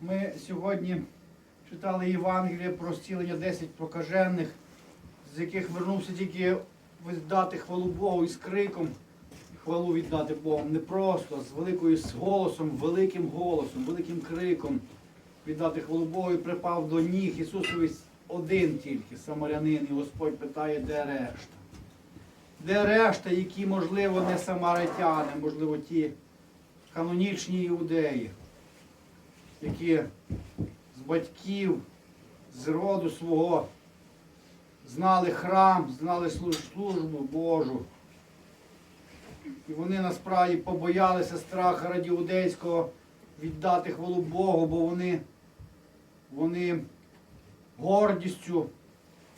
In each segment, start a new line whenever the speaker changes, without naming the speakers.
Ми сьогодні читали Євангеліє про зцілення 10 прокажених, з яких вернувся тільки віддати хвалу Богу із криком. Хвалу віддати Богу не просто, з великою з голосом, великим голосом, великим криком віддати хвалу Богу і припав до ніг Ісусові один тільки, самарянин, і Господь питає, де решта? Де решта, які, можливо, не самаритяни, можливо, ті канонічні іудеї, які з батьків, з роду свого знали храм, знали службу Божу. І вони насправді побоялися страха раді іудейського віддати хвалу Богу, бо вони, вони гордістю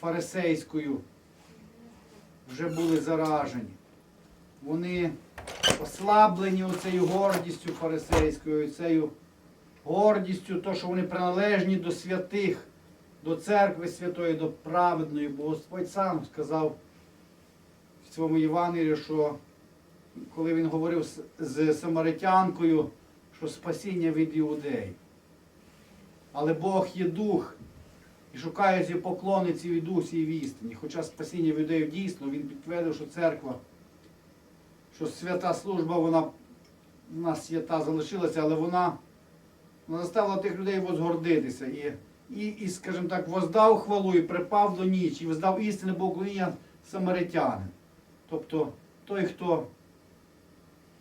фарисейською вже були заражені. Вони ослаблені оцею гордістю фарисейською, цією гордістю, то, що вони приналежні до святих, до церкви святої, до праведної, бо Господь сам сказав в своєму Євангелії, що коли він говорив з, самаритянкою, що спасіння від іудеїв. Але Бог є дух і шукає ці поклонниці від дусі і істині. Хоча спасіння від іудеїв дійсно, він підтвердив, що церква, що свята служба, вона в нас свята залишилася, але вона, вона заставила тих людей возгордитися. І, і, і, скажімо так, воздав хвалу і припав до ніч, і воздав істинне Богоклоніння самаритянин. Тобто той, хто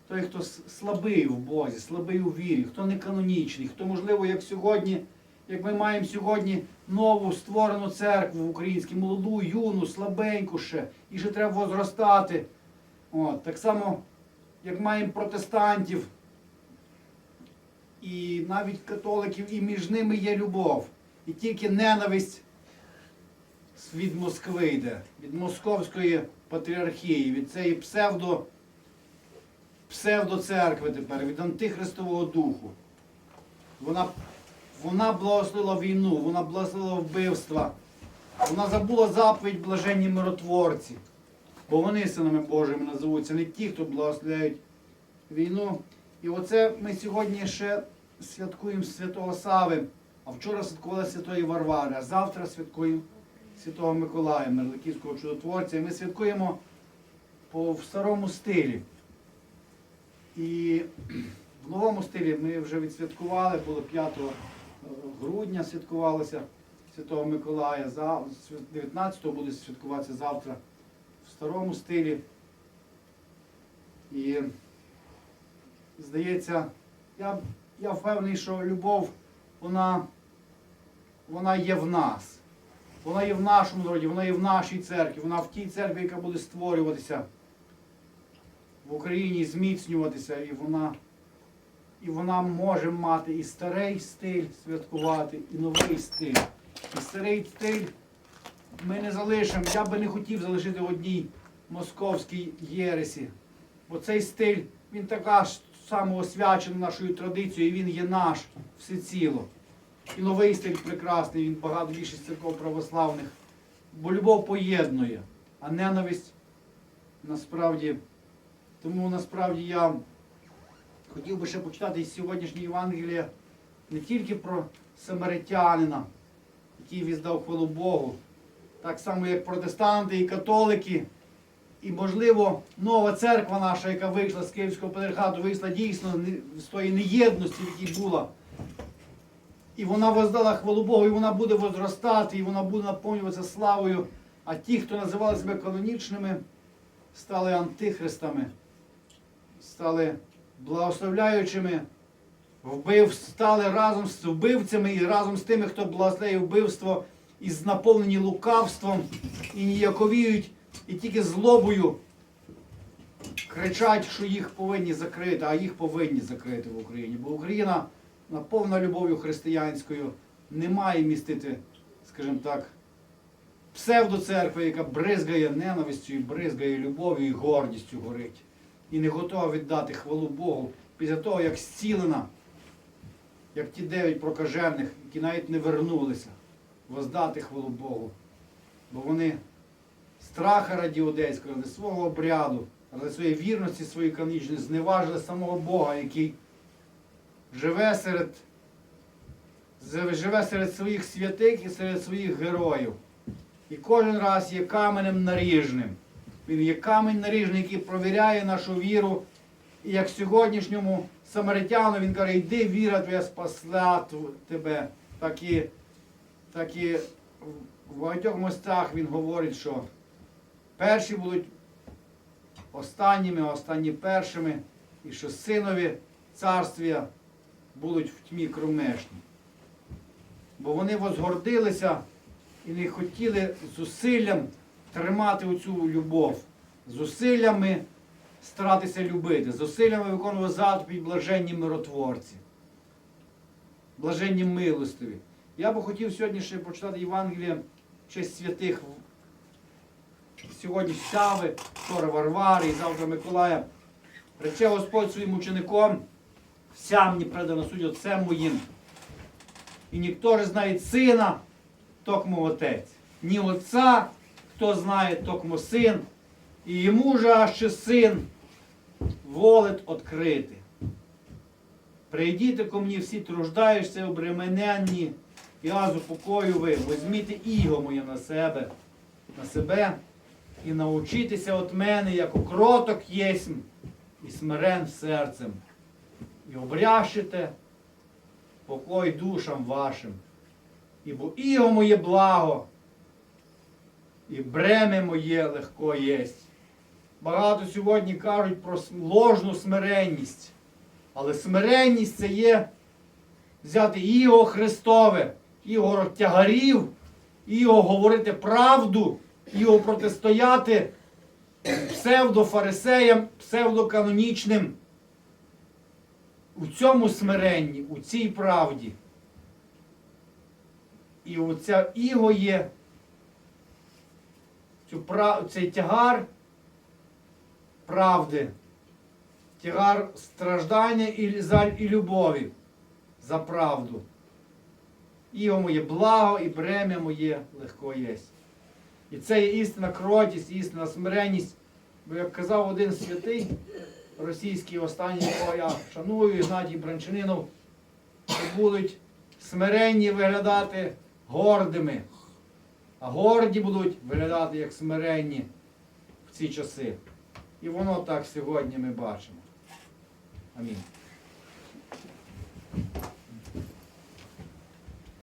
той, хто слабий в Бозі, слабий у вірі, хто не канонічний, хто, можливо, як сьогодні, як ми маємо сьогодні нову створену церкву в українській, молоду, юну, слабеньку ще, і ще треба возростати. От, так само, як маємо протестантів і навіть католиків, і між ними є любов. І тільки ненависть від Москви йде, від московської патріархії, від цієї псевдо псевдоцеркви тепер, від антихристового духу. Вона, вона благословила війну, вона благословила вбивства. Вона забула заповідь блаженні миротворці. Бо вони синами Божими називаються, не ті, хто благословляють війну. І оце ми сьогодні ще святкуємо Святого Сави, а вчора святкували Святої Варвари, а завтра святкуємо Святого Миколая, Мерликівського чудотворця. І ми святкуємо по в старому стилі. І в новому стилі ми вже відсвяткували, було 5 грудня святкувалося Святого Миколая, 19-го буде святкуватися завтра в старому стилі. І здається, я, я впевнений, що любов, вона, вона є в нас. Вона є в нашому народі, вона є в нашій церкві, вона в тій церкві, яка буде створюватися в Україні зміцнюватися, і вона, і вона може мати і старий стиль святкувати, і новий стиль. І старий стиль ми не залишимо. Я би не хотів залишити в одній московській єресі. Бо цей стиль, він така ж самоосвячений нашою традицією, і він є наш всеціло. І новий стиль прекрасний, він багато більшість церков православних. Бо любов поєднує, а ненависть насправді. Тому насправді я хотів би ще почитати із сьогоднішньої Євангелія не тільки про самаритянина, який віддав хвалу Богу, так само як протестанти і католики, і, можливо, нова церква наша, яка вийшла з Київського патріархату, вийшла дійсно з тої неєдності, в якій була. І вона воздала хвалу Богу, і вона буде возростати, і вона буде наповнюватися славою. А ті, хто називали себе канонічними, стали антихристами, стали благословляючими, вбив, стали разом з вбивцями і разом з тими, хто благословляє вбивство і наповнені лукавством, і ніяковіють, і тільки злобою кричать, що їх повинні закрити, а їх повинні закрити в Україні. Бо Україна наповнена любов'ю християнською не має містити, скажімо так, псевдоцеркви, яка бризгає ненавистю, і бризгає любов'ю і гордістю горить. І не готова віддати хвалу Богу після того, як зцілена, як ті дев'ять прокажених, які навіть не вернулися, воздати хвалу Богу. Бо вони страха раді одеського, ради свого обряду, ради своєї вірності, своєї канонічної, зневажили самого Бога, який живе серед живе серед своїх святих і серед своїх героїв. І кожен раз є каменем наріжним. Він є камінь наріжний, який провіряє нашу віру. І як сьогоднішньому самаритяну він каже, йди, віра твоя спасла тебе. Так і, так і в багатьох мостах він говорить, що перші будуть останніми, останні першими, і що синові царствія будуть в тьмі кромешні. Бо вони возгордилися і не хотіли зусиллям тримати оцю любов, зусиллями старатися любити, зусиллями виконувати заповідь блаженні миротворці, блаженні милостиві. Я би хотів сьогодні ще прочитати Євангеліє честь святих сьогодні Сяви, вчора Варвари і завтра Миколая. Рече Господь своїм учеником, вся мені предана суть отцем моїм. І ніхто ж знає сина, токмо отець. Ні отця, хто знає, токмо син, і йому же аж ще син волить открити. Прийдіть ко мені всі труждаєшся, обремененні, і аз упокою ви, возьміть іго моє на себе, на себе, і научитися от мене, як кроток єсмь, і смирен серцем, і обрящите покой душам вашим. Ібо іго моє благо, і бреме моє легко єсть. Багато сьогодні кажуть про ложну смиренність. Але смиренність це є взяти іго Христове, іго тягарів, іго говорити правду, іго протистояти псевдофарисеям, псевдоканонічним. У цьому смиренні, у цій правді. І оця іго є цей тягар правди, тягар страждання і, і любові за правду. Іго моє благо і бремя моє легко єсть. І це є істинна кротість, істинна смиренність. Бо як казав один святий російський останній, якого я шаную, Ігнатій Бранчанинов, будуть смиренні виглядати гордими, а горді будуть виглядати як смиренні в ці часи. І воно так сьогодні ми бачимо. Амінь.